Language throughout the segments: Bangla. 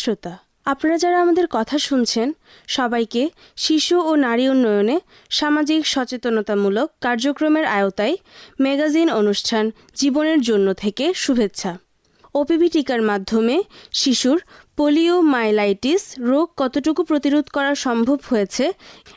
শ্রোতা, আপনারা যারা আমাদের কথা শুনছেন, সবাইকে শিশু ও নারী উন্নয়নে সামাজিক সচেতনতামূলক কার্যক্রমের আয়তায় ম্যাগাজিন অনুষ্ঠান জীবনের জন্য থেকে শুভেচ্ছা। ওপিভি টিকার মাধ্যমে শিশুর পোলিও মাইলাইটিস রোগ কতটুকু প্রতিরোধ করা সম্ভব হয়েছে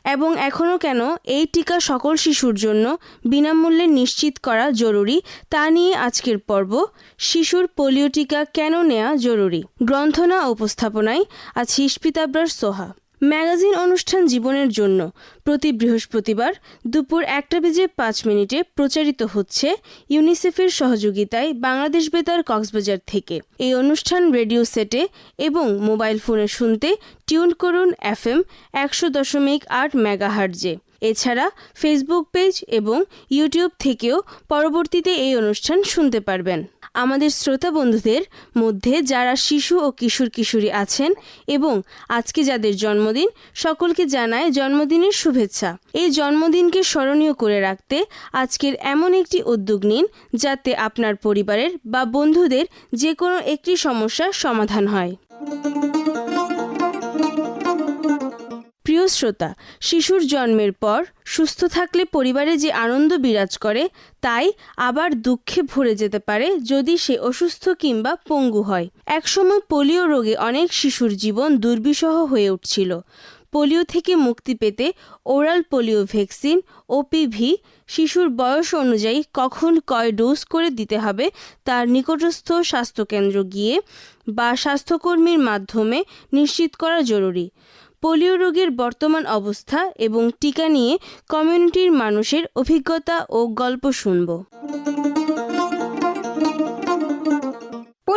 এবং এখনও কেন এই টিকা সকল শিশুর জন্য বিনামূল্যে নিশ্চিত করা জরুরি তা নিয়ে আজকের পর্ব। শিশুর পোলিও টিকা কেন নেওয়া জরুরি? গ্রন্থনা উপস্থাপনায় আছি ইস্পিতাব্রার সোহা। ম্যাগাজিন অনুষ্ঠান জীবনের জন্য প্রতি বৃহস্পতিবার দুপুর একটা বেজে পাঁচ মিনিটে প্রচারিত হচ্ছে ইউনিসেফের সহযোগিতায় বাংলাদেশ বেতার কক্সবাজার থেকে। এই অনুষ্ঠান রেডিও সেটে এবং মোবাইল ফোনে শুনতে টিউন করুন এফএম একশো দশমিক আট মেগাহার্জে। এছাড়া ফেসবুক পেজ এবং ইউটিউব থেকেও পরবর্তীতে এই অনুষ্ঠান শুনতে পারবেন। আমাদের শ্রোতা বন্ধুদের মধ্যে যারা শিশু ও কিশোর কিশোরী আছেন এবং আজকে যাদের জন্মদিন, সকলকে জানায় জন্মদিনের শুভেচ্ছা। এই জন্মদিনকে স্মরণীয় করে রাখতে আজকের এমন একটি উদ্যোগ নিন যাতে আপনার পরিবারের বা বন্ধুদের যে কোনো একটি সমস্যার সমাধান হয়। প্রিয় শ্রোতা, শিশুর জন্মের পর সুস্থ থাকলে পরিবারে যে আনন্দ বিরাজ করে, তাই আবার দুঃখে ভরে যেতে পারে যদি সে অসুস্থ কিংবা পঙ্গু হয়। একসময় পোলিও রোগে অনেক শিশুর জীবন দুর্বিষহ হয়ে উঠছিল। পোলিও থেকে মুক্তি পেতে ওরাল পোলিও ভ্যাকসিন, ওপিভি, শিশুর বয়স অনুযায়ী কখন কয় ডোজ করে দিতে হবে, তার নিকটস্থ স্বাস্থ্যকেন্দ্র গিয়ে বা স্বাস্থ্যকর্মীর মাধ্যমে নিশ্চিত করা জরুরি। পোলিও রোগের বর্তমান অবস্থা এবং টিকা নিয়ে কমিউনিটির মানুষের অভিজ্ঞতা ও গল্প শুনব।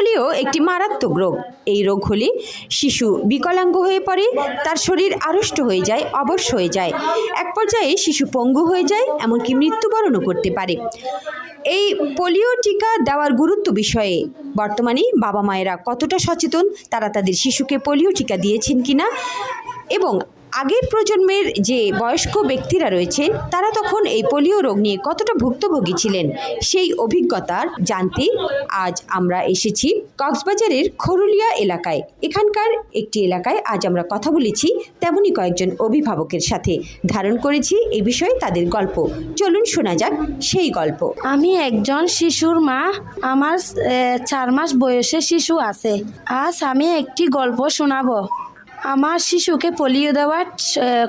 পোলিও একটি মারাত্মক রোগ। এই রোগ হলে শিশু বিকলাঙ্গ হয়ে পড়ে, তার শরীর আড়ষ্ট হয়ে যায়, অবশ হয়ে যায়। এক পর্যায়ে শিশু পঙ্গু হয়ে যায়, এমনকি মৃত্যুবরণও করতে পারে। এই পোলিও টিকা দেওয়ার গুরুত্ব বিষয়ে বর্তমানে বাবা মায়েরা কতটা সচেতন, তারা তাদের শিশুকে পোলিও টিকা দিয়েছেন কিনা এবং আগের প্রজন্মের যে বয়স্ক ব্যক্তিরা রয়েছেন, তারা তখন এই পোলিও রোগ নিয়ে কতটা ভুক্তভোগী ছিলেন সেই অভিজ্ঞতার জানতে আজ আমরা এসেছি কক্সবাজারের খরুলিয়া এলাকায়। এখানকার একটি এলাকায় আজ আমরা কথা বলেছি তেমনই কয়েকজন অভিভাবকের সাথে। ধারণ করেছি এই বিষয়ে তাদের গল্প। চলুন শোনা যাক সেই গল্প। আমি একজন শিশুর মা, আমার চার মাস বয়সে শিশু আছে। আজ আমি একটি গল্প শোনাবো। আমার শিশুকে পোলিও দেওয়ার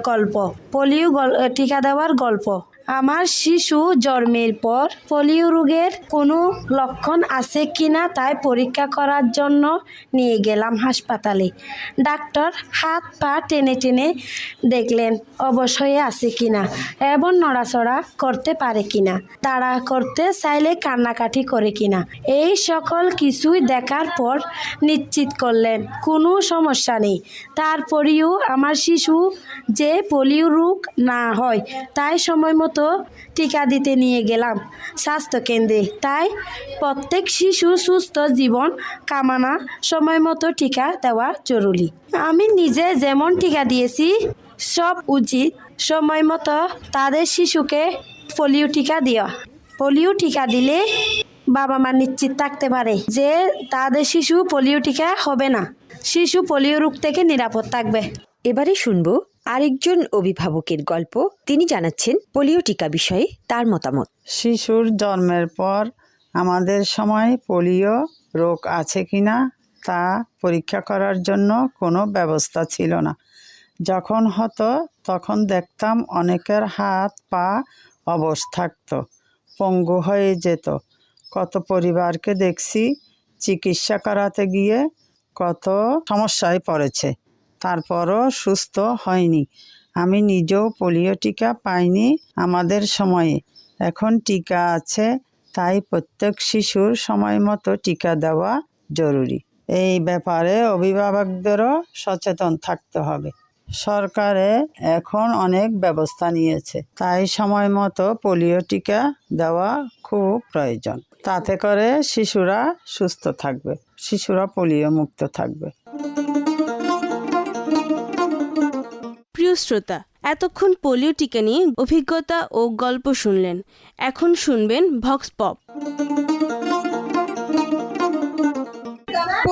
গল্প। পোলিও টিকা দেওয়ার গল্প। আমার শিশু জন্মের পর পোলিও রোগের কোনো লক্ষণ আছে কিনা তাই পরীক্ষা করার জন্য নিয়ে গেলাম হাসপাতালে। ডাক্তার হাত পা টেনে টেনে দেখলেন, অবশ্যই আছে কিনা এবং নড়াচড়া করতে পারে কিনা তাড়া করতে চাইলে কান্নাকাটি করে কিনা এই সকল কিছুই দেখার পর নিশ্চিত করলেন, কোনো সমস্যা নেই। তারপরেও আমার শিশু যে পোলিও রোগ না হয়, তাই সময় মতো টিকা দিতে নিয়ে গেলাম স্বাস্থ্যকেন্দ্রে। তাই প্রত্যেক শিশু সুস্থ জীবন কামানা সময় মতো টিকা দেওয়া জরুরি। আমি নিজে যেমন টিকা দিয়েছি, সব উচিত সময় মতো তাদের শিশুকে পোলিও টিকা দেওয়া। পোলিও টিকা দিলে বাবা মা নিশ্চিত থাকতে পারে যে তাদের শিশু পোলিও টিকা হবে না। শিশু পোলিও রোগ থেকে নিরাপদ থাকবে। এবারে শুনব আরেকজন অভিভাবকের গল্প তিনি জানাচ্ছেন পোলিও টিকা বিষয়ে তার মতামত। শিশুর জন্মের পর আমাদের সময় পোলিও রোগ আছে কিনা তা পরীক্ষা করার জন্য কোনো ব্যবস্থা ছিল না। যখন হতো তখন দেখতাম অনেকের হাত, পা অবশ থাকতো, পঙ্গু হয়ে যেত। কত পরিবারকে দেখছি চিকিৎসা করাতে গিয়ে কত সমস্যায় পড়েছে। তারপরও সুস্থ হয়নি। আমি নিজেও পোলিও টিকা পাইনি আমাদের সময়ে। এখন টিকা আছে, তাই প্রত্যেক শিশুর সময় মতো টিকা দেওয়া জরুরি। এই ব্যাপারে অভিভাবকদেরও সচেতন থাকতে হবে। সরকারে এখন অনেক ব্যবস্থা নিয়েছে, তাই সময় মতো পোলিও টিকা দেওয়া খুব প্রয়োজন। তাতে করে শিশুরা সুস্থ থাকবে, শিশুরা পোলিও মুক্ত থাকবে। প্রিয় শ্রোতা এতক্ষণ পোলিও টিকা নিয়ে অভিজ্ঞতা ও গল্প শুনলেন। এখন শুনবেন ভক্স পপ।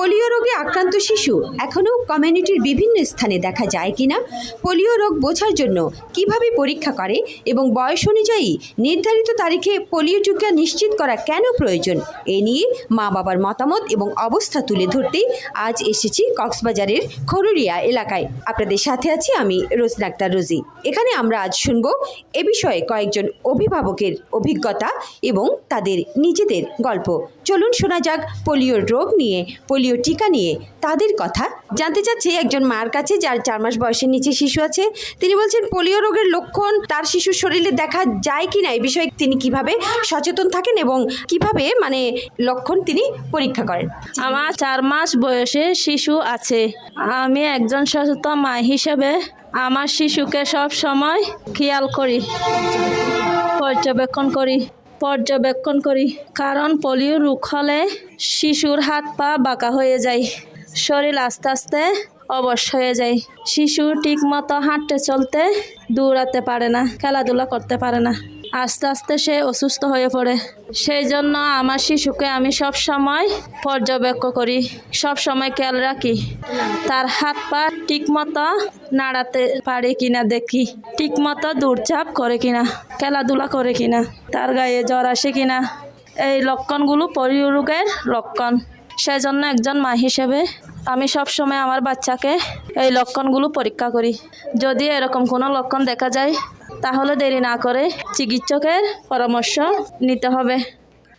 পোলিও রোগে আক্রান্ত শিশু এখনও কমিউনিটির বিভিন্ন স্থানে দেখা যায় কিনা? পোলিও রোগ বোঝার জন্য কীভাবে পরীক্ষা করে এবং বয়স অনুযায়ী নির্ধারিত তারিখে পোলিও টিকা নিশ্চিত করা কেন প্রয়োজন? এ নিয়ে মা বাবার মতামত এবং অবস্থা তুলে ধরতেই আজ এসেছি কক্সবাজারের খরুরিয়া এলাকায়। আপনাদের সাথে আছি আমি রোজনা আক্তার রোজি। এখানে আমরা আজ শুনব এ বিষয়ে কয়েকজন অভিভাবকের অভিজ্ঞতা এবং তাদের নিজেদের গল্প। চলুন শোনা যাক পোলিওর রোগ নিয়ে। পোলিও টিকা নিয়ে তাদের কথা জানতে চাচ্ছি একজন মার কাছে, যার চার মাস বয়সের নিচে শিশু আছে। তিনি বলছেন, পোলিও রোগের লক্ষণ তার শিশুর শরীরে দেখা যায় কি না এই বিষয়ে তিনি কীভাবে সচেতন থাকেন এবং কীভাবে মানে লক্ষণ তিনি পরীক্ষা করেন? আমার চার মাস বয়সে শিশু আছে। আমি একজন সচেতন মা হিসেবে আমার শিশুকে সব সময় খেয়াল করি, পর্যবেক্ষণ করি। পর্যবেক্ষণ করি। কারণ পোলিও রোগ হলে শিশুর হাত পা বাঁকা হয়ে যায়। শরীর আস্তে আস্তে অবশ হয়ে যায়। শিশু ঠিক মতো হাঁটতে চলতে দৌড়াতে পারে না, খেলাধুলা করতে পারে না। আস্তে আস্তে সে অসুস্থ হয়ে পড়ে। সেই জন্য আমার শিশুকে আমি সব সময় পর্যবেক্ষণ করি, সব সময় খেয়াল রাখি। তার হাত পা ঠিক মতো নাড়াতে পারে কিনা দেখি ঠিক মতো দৌড়চাপ করে কিনা, খেলাধুলা করে কিনা, তার গায়ে জ্বর আসে কিনা, এই লক্ষণগুলো পোলিও রোগের লক্ষণ। সেজন্য একজন মা হিসেবে আমি সব সময় আমার বাচ্চাকে এই লক্ষণগুলো পরীক্ষা করি। যদি এরকম কোনো লক্ষণ দেখা যায় তাহলে দেরি না করে চিকিৎসকের পরামর্শ নিতে হবে।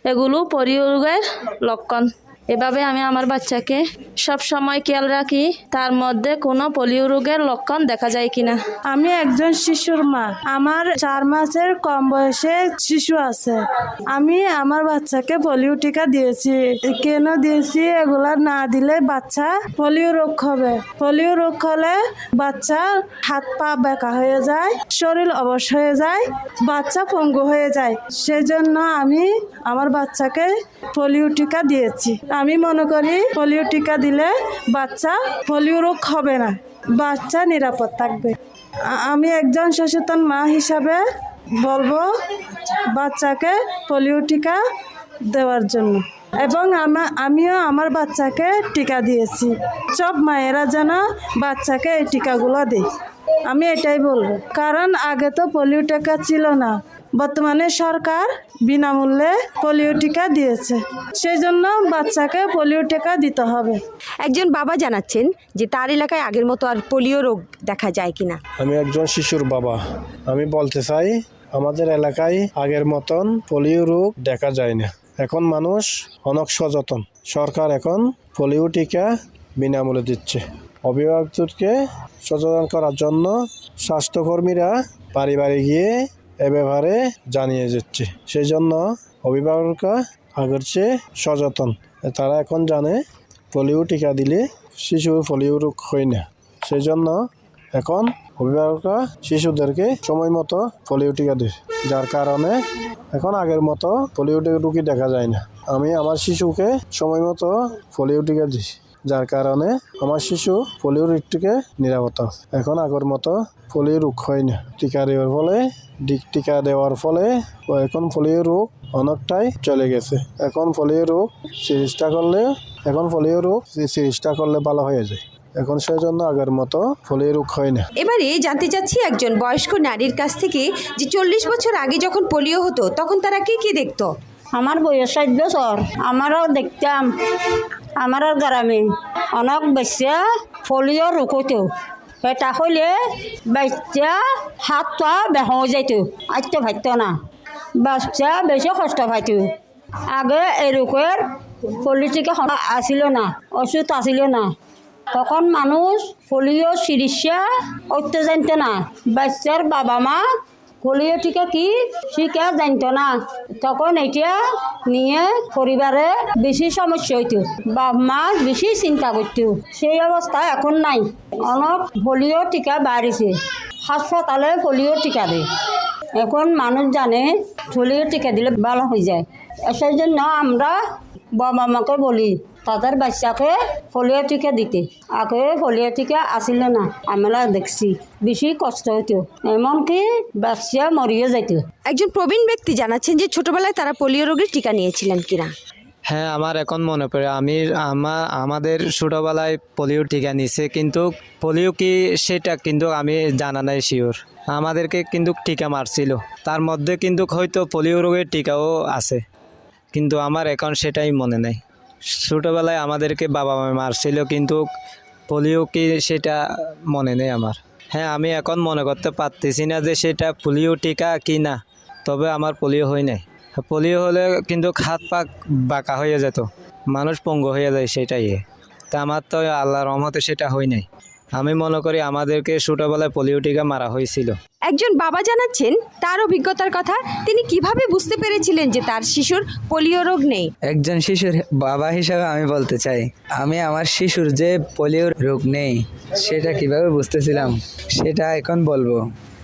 এগুলো পরিরোগের লক্ষণ। এভাবে আমি আমার বাচ্চাকে সব সময় খেয়াল রাখি, তার মধ্যে কোনো পোলিও রোগের লক্ষণ দেখা যায় কিনা। আমি একজন শিশুর মা। আমার চার মাসের কম বয়সে শিশু আছে। আমি আমার বাচ্চাকে পোলিও টিকা দিয়েছি। কেন দিয়েছি এগুলা না দিলে বাচ্চা পোলিও রোগ হবে। পোলিও রোগ হলে বাচ্চার হাত পা বেঁকা হয়ে যায়, শরীর অবশ হয়ে যায়, বাচ্চা পঙ্গু হয়ে যায়। সেজন্য আমি আমার বাচ্চাকে পোলিও টিকা দিয়েছি। আমি মনে করি পোলিও টিকা দিলে বাচ্চা পোলিও রোগ হবে না। বাচ্চা নিরাপদ থাকবে। আমি একজন সচেতন মা হিসাবে বলব বাচ্চাকে পোলিও টিকা দেওয়ার জন্য। এবং আমা, আমিও আমার বাচ্চাকে টিকা দিয়েছি। সব মায়েরা যেন বাচ্চাকে এই টিকাগুলো দেয়। আমি এটাই বলব। কারণ আগে তো পোলিও টিকা ছিল না। বর্তমানে সরকার বিনামূল্যে পোলিও টিকা দিয়েছে। সেই জন্য বাচ্চাকে পোলিও টিকা দিতে হবে। একজন বাবা জানাচ্ছেন যে তার এলাকায় আগের মতো আর পোলিও রোগ দেখা যায় কিনা। আমি একজন শিশুর বাবা। আমি বলতে চাই আমাদের এলাকায় আগের মতন পোলিও রোগ দেখা যায় না এখন মানুষ অনেক সচেতন। সরকার এখন পোলিও টিকা বিনামূল্যে দিচ্ছে। অভিভাবকদেরকে সচেতন করার জন্য স্বাস্থ্যকর্মীরা বাড়ি বাড়ি গিয়ে এ ব্যাপারে জানিয়ে যাচ্ছে। সেই জন্য অভিভাবকরা আগের চেয়ে সচেতন। তারা এখন জানে পোলিও টিকা দিলে শিশুর পোলিও রোগ হয় না। সেই জন্য এখন অভিভাবকরা শিশুদেরকে সময় মতো পোলিও টিকা দেয়। যার কারণে এখন আগের মতো পোলিও রুগী দেখা যায় না। আমি আমার শিশুকে সময় মতো পোলিও টিকা দিই। যার কারণে আমার শিশু পোলিও রোগ থেকে নিরাপদ এখন আগের মতো পোলিও রোগ হয় না। টিকা দেওয়ার ফলে টিকা দেওয়ার ফলে এখন পোলিও রোগ অনেকটাই চলে গেছে। এখন পোলিও রোগ চিকিৎসা করলে এখন পোলিও রোগ চিকিৎসা করলে ভালো হয়ে যায় এখন সেজন্য আগের মতো পোলিও রোগ হয় না। এবারে জানতে চাচ্ছি একজন বয়স্ক নারীর কাছ থেকে যে চল্লিশ বছর আগে যখন পোলিও হতো তখন তারা কি কি দেখতো? আমার বয়স ষাট বছর। আমারও দেখতাম আমার গ্রামে অনেক বাচ্চা ফলিও রুকতো এটা হইলে বাচ্চা হাত পা বেহ যাইতো আইতে ভাইত না। বাচ্চা বেশি কষ্ট পাইতো আগে এরকমের পলিটিকে আসিল না। ওষুধ আসিল না। তখন মানুষ পোলিও চিকিৎসা করতে না। বাচ্চার বাবা মা পোলিও টিকা কি শিকা জানতো না। তখন এটা নিয়ে পরিবারে বেশি সমস্যা হইতো। বাপ মা বেশি চিন্তা করতো। সেই অবস্থা এখন নাই। অনেক পোলিও টিকা বাড়িছে হাসপাতালে পোলিও টিকা দেয় এখন মানুষ জানে পোলিও টিকা দিলে ভালো হয়ে যায়। সেই জন্য আমরা বাবা মাকে বলি তাদের বাচ্চাকে পোলিও টিকা দিতে। আগে পোলিও টিকা আসিল না আমরা দেখছি। বেশি কষ্ট হতো এমনকি বাচ্চা মরিয়ে যাইত একজন প্রবীণ ব্যক্তি জানাচ্ছেন যে ছোটবেলায় তারা পোলিও রোগের টিকা নিয়েছিলেন কিনা। হ্যাঁ আমার এখন মনে পড়ে। আমি আমার আমাদের ছোটোবেলায় পোলিও টিকা নিছে কিন্তু পোলিও কি সেটা কিন্তু আমি জানা নাই শিওর আমাদেরকে কিন্তু টিকা মারছিল। তার মধ্যে কিন্তু হয়তো পোলিও রোগের টিকাও আছে। কিন্তু আমার এখন সেটাই মনে নেই। ছোটোবেলায় আমাদেরকে বাবা মা মারছিল, কিন্তু পোলিও কি সেটা মনে নেই আমার। হ্যাঁ আমি এখন মনে করতে পারতেছি না যে সেটা পোলিও টিকা কি না, তবে আমার পোলিও হয় নাই। পোলিও হলে কিন্তু হাত পাক বাঁকা হয়ে যেত, মানুষ পঙ্গু হয়ে যায় সেটাই। তা আমার তো আল্লাহ রহমতে সেটা হয় নাই। আমি মনে করি আমাদেরকে ছোটোবেলায় পোলিও টিকা মারা হয়েছিল। একজন বাবা জানাচ্ছেন তার অভিজ্ঞতার কথা তিনি কীভাবে বুঝতে পেরেছিলেন যে তার শিশুর পোলিও রোগ নেই? একজন শিশুর বাবা হিসাবে আমি বলতে চাই আমি আমার শিশুর যে পোলিও রোগ নেই সেটা কীভাবে বুঝতেছিলাম সেটা এখন বলব।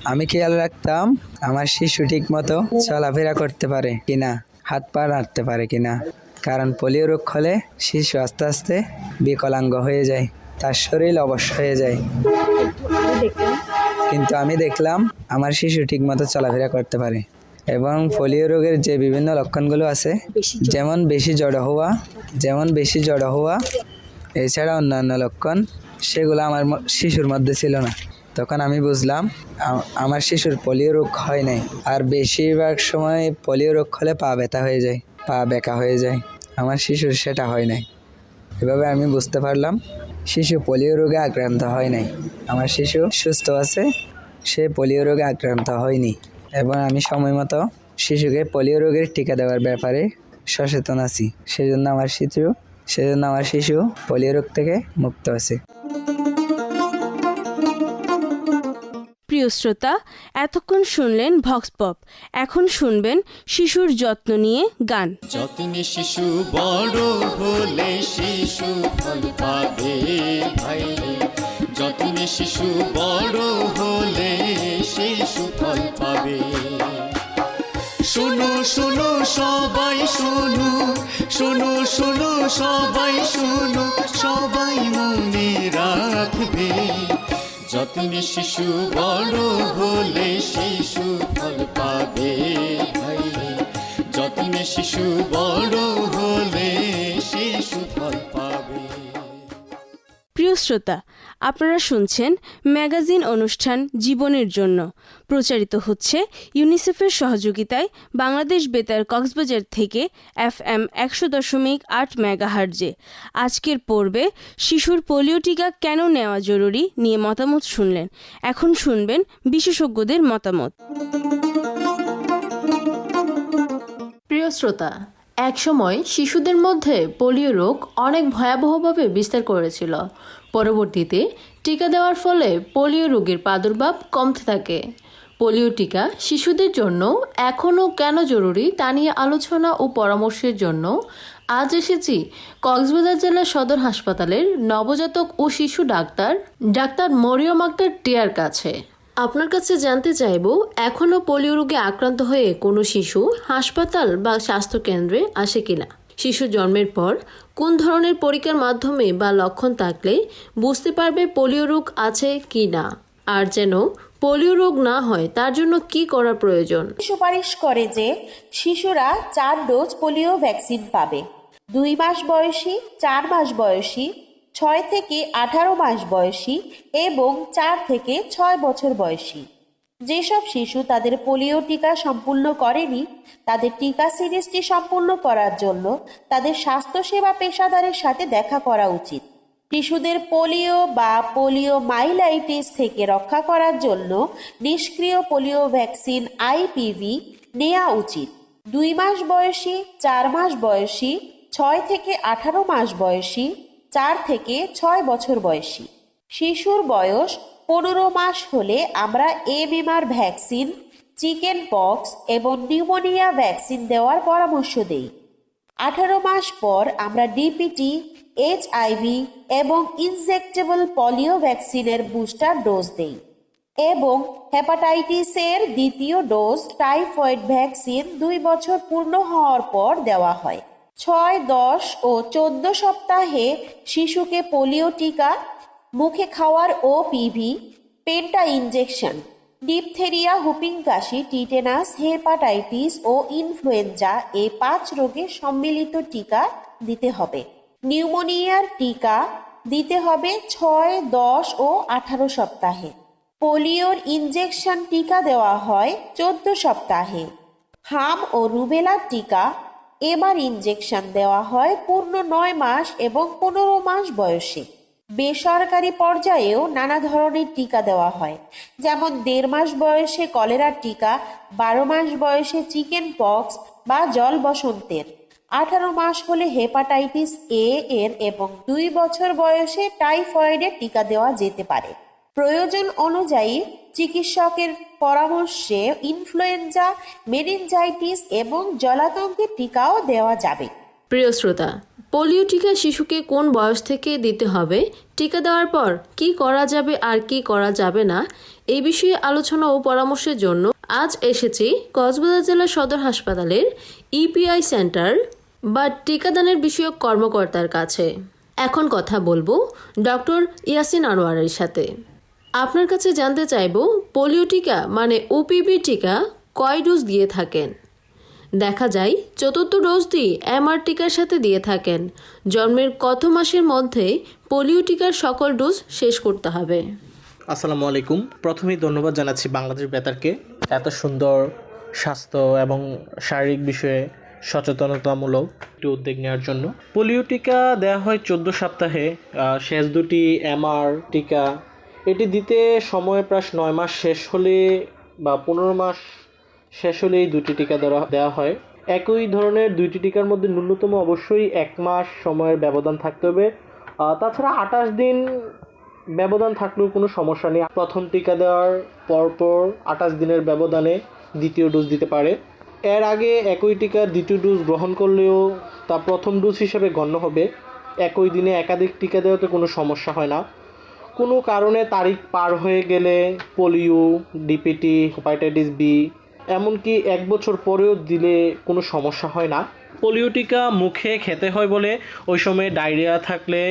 আমি খেয়াল রাখতাম আমার শিশু ঠিক মতো চলাফেরা করতে পারে কিনা হাত পা নাড়তে পারে কিনা কারণ পোলিও রোগ হলে শিশু আস্তে আস্তে বিকলাঙ্গ হয়ে যায়। তার শরীর অবশ হয়ে যায়। কিন্তু আমি দেখলাম আমার শিশু ঠিক মতো চলাফেরা করতে পারে এবং পোলিও রোগের যে বিভিন্ন লক্ষণগুলো আছে যেমন বেশি জড়ো হওয়া যেমন বেশি জড়ো হওয়া এছাড়া অন্যান্য লক্ষণ সেগুলো আমার শিশুর মধ্যে ছিল না। তখন আমি বুঝলাম আমার শিশুর পোলিও রোগ হয় নাই। আর বেশিরভাগ সময় পোলিও রোগ হলে পা ব্যথা হয়ে যায় পা বেঁকা হয়ে যায়। আমার শিশুর সেটা হয় নাই। এভাবে আমি বুঝতে পারলাম শিশু পোলিও রোগে আক্রান্ত হয় নাই। আমার শিশু সুস্থ আছে, সে পোলিও রোগে আক্রান্ত হয়নি এবং আমি সময় মতো শিশুকে পোলিও রোগের টিকা দেওয়ার ব্যাপারে সচেতন আছি। সেজন্য আমার শিশু, সেজন্য আমার শিশু পোলিও রোগ থেকে মুক্ত আছে। প্রিয় শ্রোতা, এতক্ষণ শুনলেন ভক্স পপ। এখন শুনবেন শিশুর যত্ন নিয়ে গান। যত্নে শিশু বড় হলে শিশু ফল পাবে ভাই যত্নে শিশু বড় হলে শিশু ফল পাবে। শোনো শোনো, সবাই শোনো শোনো শোনো, সবাই শোনো, সবাই মনে রাখবে। যত্নে শিশু বড় হলে শিশু ফল পাবে যত্নে শিশু বড় হলে প্রিয় শ্রোতা, আপনারা শুনছেন ম্যাগাজিন অনুষ্ঠান জীবনের জন্য। প্রচারিত হচ্ছে ইউনিসেফের সহযোগিতায় বাংলাদেশ বেতার কক্সবাজার থেকে এফ এম একশো দশমিক আট মেগাহার্জে আজকের পর্বে শিশুর পোলিও টিকা কেন নেওয়া জরুরি নিয়ে মতামত শুনলেন। এখন শুনবেন বিশেষজ্ঞদের মতামত। প্রিয় শ্রোতা, একসময় শিশুদের মধ্যে পোলিও রোগ অনেক ভয়াবহভাবে বিস্তার করেছিল। পরবর্তীতে টিকা দেওয়ার ফলে পোলিও রোগের প্রাদুর্ভাব কমতে থাকে। পোলিও টিকা শিশুদের জন্য এখনও কেন জরুরি তা নিয়ে আলোচনা ও পরামর্শের জন্য আজ এসেছি কক্সবাজার জেলার সদর হাসপাতালের নবজাতক ও শিশু ডাক্তার ডাক্তার মরিয়ম আক্তার টিয়ার কাছে। আপনার কাছে জানতে চাইব, এখনও পোলিও রোগে আক্রান্ত হয়ে কোনো শিশু হাসপাতাল বা স্বাস্থ্যকেন্দ্রে আসে কিনা? শিশু জন্মের পর কোন ধরনের পরীক্ষার মাধ্যমে বা লক্ষণ থাকলে বুঝতে পারবে পোলিও রোগ আছে কি না? আর যেন পোলিও রোগ না হয়, তার জন্য কি করা প্রয়োজন? সুপারিশ করে যে শিশুরা চার ডোজ পোলিও ভ্যাকসিন পাবে। দুই মাস বয়সী, চার মাস বয়সী, ছয় থেকে আঠারো মাস বয়সী এবং চার থেকে ছয় বছর বয়সী। যেসব শিশু তাদের পোলিও টিকা সম্পূর্ণ করেনি, তাদের টিকা সিরিজটি সম্পূর্ণ করার জন্য তাদের স্বাস্থ্যসেবা পেশাদারের সাথে দেখা করা উচিত। শিশুদের পোলিও বা পোলিও মাইলাইটিস থেকে রক্ষা করার জন্য নিষ্ক্রিয় পোলিও ভ্যাকসিন আইপিভি নেওয়া উচিত। দুই মাস বয়সী, চার মাস বয়সী, ছয় থেকে আঠারো মাস বয়সী, চার থেকে ছয় বছর বয়সী। শিশুর বয়স পনেরো মাস হলে আমরা এ বিমার ভ্যাকসিন, চিকেন পক্স এবং নিউমোনিয়া ভ্যাকসিন দেওয়ার পরামর্শ দেই। আঠারো মাস পর আমরা ডিপিটি এইচআইভি এবং ইনজেক্টেবল পলিও ভ্যাকসিনের বুস্টার ডোজ দেই এবং হেপাটাইটিসের দ্বিতীয় ডোজ টাইফয়েড ভ্যাকসিন দুই বছর পূর্ণ হওয়ার পর দেওয়া হয়। ছয়, দশ ও চোদ্দ সপ্তাহে শিশুকে পোলিও টিকা মুখে খাওয়ার ও PV penta injection diphtheria whooping কাশি টিটেনাস হেপাটাইটিস ও ইনফ্লুয়েঞ্জা এ পাঁচ রোগের সম্মিলিত টিকা দিতে হবে। নিউমোনিয়ার টিকা দিতে হবে ছয়, দশ ও আঠারো সপ্তাহে। পোলিওর ইনজেকশন টিকা দেওয়া হয় চোদ্দ সপ্তাহে। হাম ও রুবেলার টিকা এবার ইনজেকশন দেওয়া হয় পূর্ণ নয় মাস এবং পনেরো মাস বয়সে। বেসরকারি পর্যায়েও নানা ধরনের টিকা দেওয়া হয়। যেমন দেড় মাস বয়সে কলেরার টিকা, বারো মাস বয়সে চিকেন পক্স বা জল বসন্তের। আঠারো মাস হলে হেপাটাইটিস এ এর এবং দুই বছর বয়সে টাইফয়েডের টিকা দেওয়া যেতে পারে। প্রয়োজন অনুযায়ী চিকিৎসকের পরামর্শে ইনফ্লুয়েঞ্জা মেনিনজাইটিস এবং জলাতঙ্কের টিকাও দেওয়া যাবে। প্রিয় শ্রোতা পোলিও টিকা শিশুকে কোন বয়স থেকে দিতে হবে, টিকা দেওয়ার পর কি করা যাবে আর কি করা যাবে না এই বিষয়ে আলোচনা ও পরামর্শের জন্য আজ এসেছি কক্সবাজার জেলা সদর হাসপাতালের ইপিআই সেন্টার বা টিকাদানের বিষয়ক কর্মকর্তার কাছে। এখন কথা বলব ডক্টর ইয়াসিন আনোয়ারের সাথে। আপনার কাছে জানতে চাইব, পোলিও টিকা মানে ওপিবি টিকা কয় ডোজ দিয়ে থাকেন? দেখা যায়, চতুর্থ ডোজটি এমআর টিকার সাথে দিয়ে থাকেন। জন্মের কত মাসের মধ্যে পোলিও টিকার সকল ডোজ শেষ করতে হবে। আসসালামু আলাইকুম। প্রথমেই ধন্যবাদ জানাচ্ছি বাংলাদেশ বেতারকে এত সুন্দর স্বাস্থ্য এবং শারীরিক বিষয়ে সচেতনতামূলক একটি উদ্যোগ নেওয়ার জন্য। পোলিও টিকা দেওয়া হয় চোদ্দ সপ্তাহে শেষ দুটি এমআর টিকা। এটি দিতে সময় প্রায় নয় মাস শেষ হলে বা পনেরো মাস শেষ হলে এই দুটি টিকা দেওয়া দেওয়া হয়। একই ধরনের দুইটি টিকার মধ্যে ন্যূনতম অবশ্যই এক মাস সময়ের ব্যবধান থাকতে হবে। তাছাড়া আঠাশ দিন ব্যবধান থাকলেও কোনো সমস্যা নেই। প্রথম টিকা দেওয়ার পরপর আঠাশ দিনের ব্যবধানে দ্বিতীয় ডোজ দিতে পারে। এর আগে একই টিকার দ্বিতীয় ডোজ গ্রহণ করলেও তা প্রথম ডোজ হিসেবে গণ্য হবে। একই দিনে একাধিক টিকা দেওয়াতে কোনো সমস্যা হয় না। কোনো কারণে তারিখ পার হয়ে গেলে পোলিও, ডিপিটি, হেপাটাইটিস বি এমনকি এক বছর পরেও দিলে কোনো সমস্যা হয় না। পোলিও টিকা মুখে খেতে হয় বলে ওই সময় ডায়রিয়া থাকলে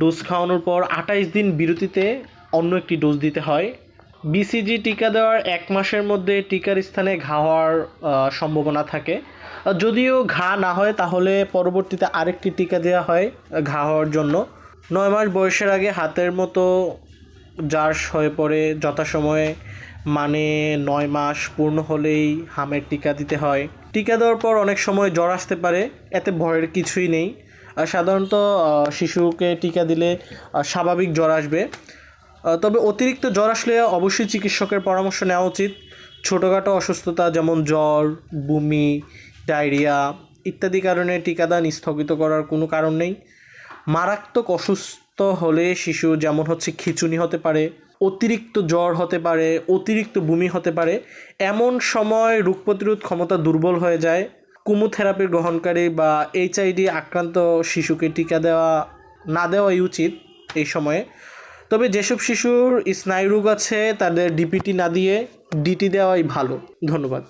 ডোজ খাওয়ানোর পর আঠাইশ দিন বিরতিতে অন্য একটি ডোজ দিতে হয়। বিসিজি টিকা দেওয়ার এক মাসের মধ্যে টিকার স্থানে ঘা হওয়ার সম্ভাবনা থাকে। যদিও ঘা না হয় তাহলে পরবর্তীতে আরেকটি টিকা দেওয়া হয় ঘা হওয়ার জন্য। নয় মাস বয়সের আগে হাতের মতো জার্স হয়ে পড়ে, যথাসময়ে মানে নয় মাস পূর্ণ হলেই হামের টিকা দিতে হয়। টিকা দেওয়ার পর অনেক সময় জ্বর আসতে পারে, এতে ভয়ের কিছুই নেই। আর সাধারণত শিশুকে টিকা দিলে স্বাভাবিক জ্বর আসবে। তবে অতিরিক্ত জ্বর আসলে অবশ্যই চিকিৎসকের পরামর্শ নেওয়া উচিত। ছোটোখাটো অসুস্থতা যেমন জ্বর, বমি, ডায়রিয়া ইত্যাদি কারণে টিকাদান স্থগিত করার কোনো কারণ নেই। মারাত্মক অসুস্থ হলে শিশু যেমন হচ্ছে খিচুনি হতে পারে অতিরিক্ত জ্বর হতে পারে, অতিরিক্ত বমি হতে পারে, এমন সময় রোগ প্রতিরোধ ক্ষমতা দুর্বল হয়ে যায়। কুমোথেরাপি গ্রহণকারী বা এইচআইডি আক্রান্ত শিশুকে টিকা দেওয়া, না দেওয়াই উচিত এই সময়ে। তবে যেসব শিশুর স্নায়ুরোগ আছে, তাদের ডিপিটি না দিয়ে ডিটি দেওয়াই ভালো। ধন্যবাদ।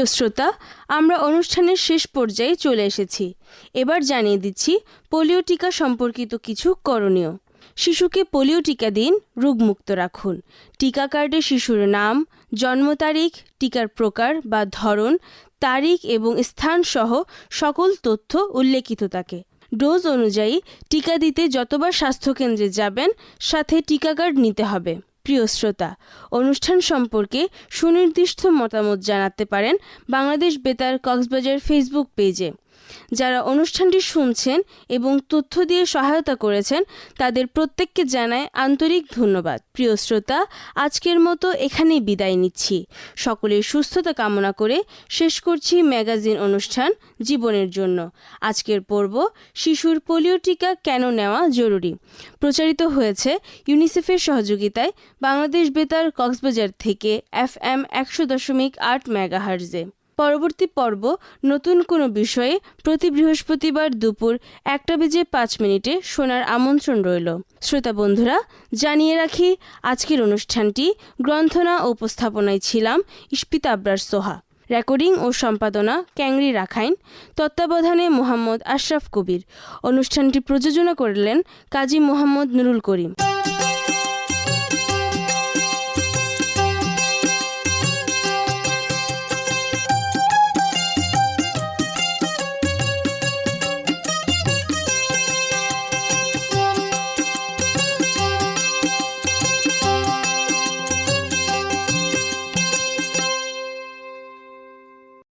প্রিয় শ্রোতা, আমরা অনুষ্ঠানের শেষ পর্যায়ে চলে এসেছি। এবার জানিয়ে দিচ্ছি, পোলিও টিকা সম্পর্কিত কিছু করণীয়। শিশুকে পোলিও টিকা দিন, রোগমুক্ত রাখুন। টিকা কার্ডে শিশুর নাম, জন্ম তারিখ, টিকার প্রকার বা ধরন, তারিখ এবং স্থান সহ সকল তথ্য উল্লেখিত থাকে। ডোজ অনুযায়ী টিকা দিতে যতবার স্বাস্থ্যকেন্দ্রে যাবেন, সাথে টিকা কার্ড নিতে হবে। প্রিয় শ্রোতা অনুষ্ঠান সম্পর্কে সুনির্দিষ্ট মতামত জানাতে পারেন বাংলাদেশ বেতার কক্সবাজার ফেসবুক পেজে। যারা অনুষ্ঠানটি শুনছেন এবং তথ্য দিয়ে সহায়তা করেছেন, তাদের প্রত্যেককে জানায় আন্তরিক ধন্যবাদ। প্রিয় শ্রোতা, আজকের মতো এখানেই বিদায় নিচ্ছি। সকলের সুস্থতা কামনা করে শেষ করছি ম্যাগাজিন অনুষ্ঠান জীবনের জন্য। আজকের পর্ব শিশুর পোলিও টিকা কেন নেওয়া জরুরি? প্রচারিত হয়েছে ইউনিসেফের সহযোগিতায় বাংলাদেশ বেতার কক্সবাজার থেকে এফ এম একশো দশমিক আট মেগাহার্জে। পরবর্তী পর্ব নতুন কোনো বিষয়ে প্রতি বৃহস্পতিবার দুপুর একটা বেজে পাঁচ মিনিটে শোনার আমন্ত্রণ রইল। শ্রোতা বন্ধুরা, জানিয়ে রাখি, আজকের অনুষ্ঠানটি গ্রন্থনা ও উপস্থাপনায় ছিলাম ইস্পিতা আবরার সোহা। রেকর্ডিং ও সম্পাদনা ক্যাংরি রাখাইন, তত্ত্বাবধানে মোহাম্মদ আশরাফ কবির। অনুষ্ঠানটি প্রযোজনা করলেন কাজী মোহাম্মদ নুরুল করিম।